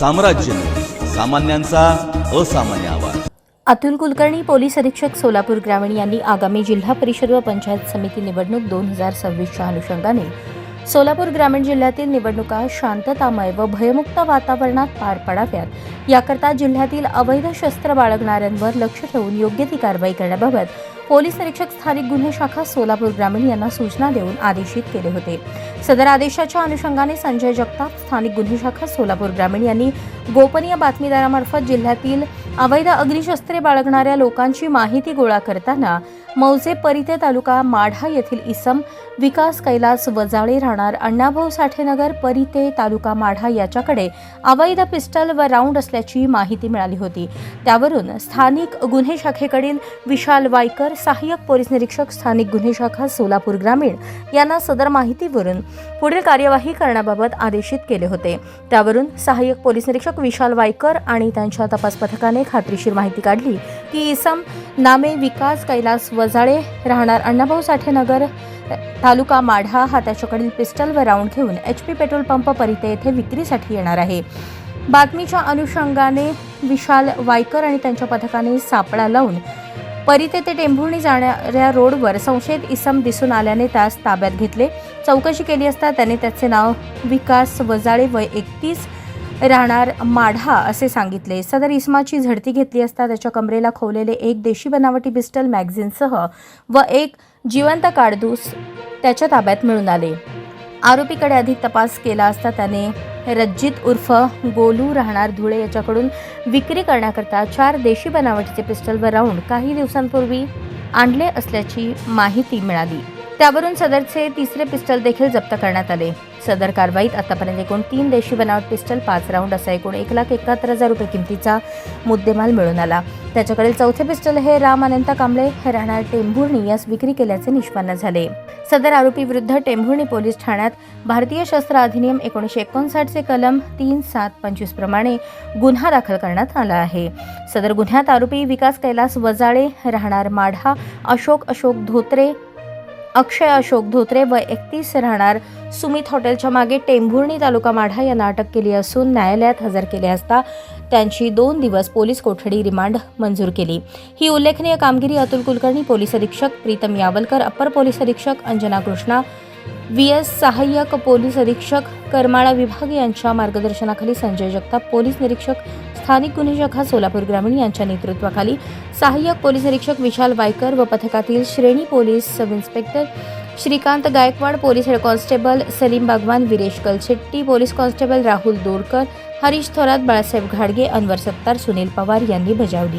साम्राज्य सामान्यांचा असामान्य आवाज. अतुल कुलकर्णी पोलीस अधीक्षक सोलापूर ग्रामीण यांनी आगामी जिल्हा परिषद व पंचायत समिती निवडणूक दोन हजार सव्वीसच्या अनुषंगाने सोलापूर ग्रामीण जिल्ह्यातील निवडणुका शांततामय व भयमुक्त वातावरणात पार पडाव्यात. याकरता जिल्ह्यातील अवैध शस्त्र बाळगणाऱ्यांवर लक्ष ठेवून योग्य ती कारवाई करण्याबाबत पोलीस निरीक्षक स्थानिक गुन्हे शाखा सोलापूर ग्रामीण यांना सूचना देऊन आदेशित केले होते. सदर आदेशाच्या अनुषंगाने संजय जगताप स्थानिक गुन्हे शाखा सोलापूर ग्रामीण यांनी गोपनीय बातमीदारामार्फत जिल्ह्यातील अवैध अग्निशस्त्रे बाळगणाऱ्या लोकांची माहिती गोळा करताना मौजे परिते तालुका माढा येथील इसम विकास कैलास वजाळे राहणार अण्णाभाऊ साठेनगर परिते तालुका माढा याच्याकडे अवैध पिस्टल व राऊंड असल्याची माहिती मिळाली होती. त्यावरून स्थानिक गुन्हे शाखेकडील विशाल वायकर सहाय्यक पोलीस निरीक्षक स्थानिक गुन्हे शाखा सोलापूर ग्रामीण यांना सदर माहितीवरून पुढील कार्यवाही करण्याबाबत आदेशित केले होते. त्यावरून सहाय्यक पोलीस निरीक्षक विशाल वायकर आणि त्यांच्या तपास पथकाने खात्रीशीर माहिती काढली. की इसम नामे विकास कैलास वजाळे राहणार अण्णाभाऊ साठेनगर तालुका माढा. हा त्याच्याकडील पिस्टल व राऊंड घेऊन H P petrol pump Parite येथे विक्रीसाठी येणार आहे. बातमीच्या अनुषंगाने विशाल वायकर आणि त्यांच्या पथकाने सापळा लावून परिते ते टेंभुर्णी जाणाऱ्या रोडवर संशयित इसम दिसून आल्याने त्यास ताब्यात घेतले. चौकशी केली असता त्याने त्याचे नाव विकास वजाळे वय एकतीस राहणार माढा असे सांगितले. सदर इस्माची झडती घेतली असता त्याच्या कमरेला खोवलेले एक देशी बनावटी पिस्टल मॅगझिनसह व एक जिवंत काडदूस त्याच्या ताब्यात मिळून आले. आरोपीकडे अधिक तपास केला असता त्याने रज्जित उर्फ गोलू राहणार धुळे याच्याकडून विक्री करण्याकरता चार देशी बनावटीचे पिस्टल व राऊंड काही दिवसांपूर्वी आणले असल्याची माहिती मिळाली. त्यावरून सदरचे तिसरे पिस्टल देखील जप्त करण्यात आले. सदर कारवाईत आतापर्यंत एकूण तीन देशी बनावट पिस्टल पाच राऊंड असा एकूण एक लाख एकाहत्तर हजार रुपये किमतीचा मुद्देमाल मिळून आला. त्याच्याकडील चौथे पिस्टल हे राम अनंता कांबळे राहणार टेंभुर्णी यास विक्री केल्याचे निष्पन्न झाले. सदर आरोपी विरुद्ध टेंभुर्णी पोलीस ठाण्यात भारतीय शस्त्र अधिनियम एकोणीसशे एकोणसाठचे कलम तीन सात पंचवीस प्रमाणे गुन्हा दाखल करण्यात आला आहे. सदर गुन्ह्यात आरोपी विकास कैलास वजाळे राहणार माढा अशोक अशोक धोत्रे अक्षय अशोक धोत्रे व एकतीस राहणार. सुमित हॉटेलच्या मागे टेंभुर्णी तालुका माढा यांना अटक केली असून न्यायालयात हजर केले असता त्यांची दोन दिवस पोलीस कोठडी रिमांड मंजूर केली. ही उल्लेखनीय कामगिरी अतुल कुलकर्णी पोलीस अधीक्षक प्रीतम यावलकर अप्पर पोलीस अधीक्षक अंजना कृष्णा व्ही एस सहाय्यक पोलीस अधीक्षक करमाळा विभाग यांच्या मार्गदर्शनाखाली संजय जगताप पोलीस निरीक्षक स्थानिक गुन्हे शाखा सोलापूर ग्रामीण यांच्या नेतृत्वाखाली सहाय्यक पोलीस निरीक्षक विशाल वायकर व पथकातील श्रेणी police sub inspector Shrikant Gaikwad police head constable Salim Bagwan Viresh Kalshetti police constable Rahul Dorkar Harish Thorat Balasaheb घाडगे अनवर सत्तार सुनील पवार यांनी बजावली.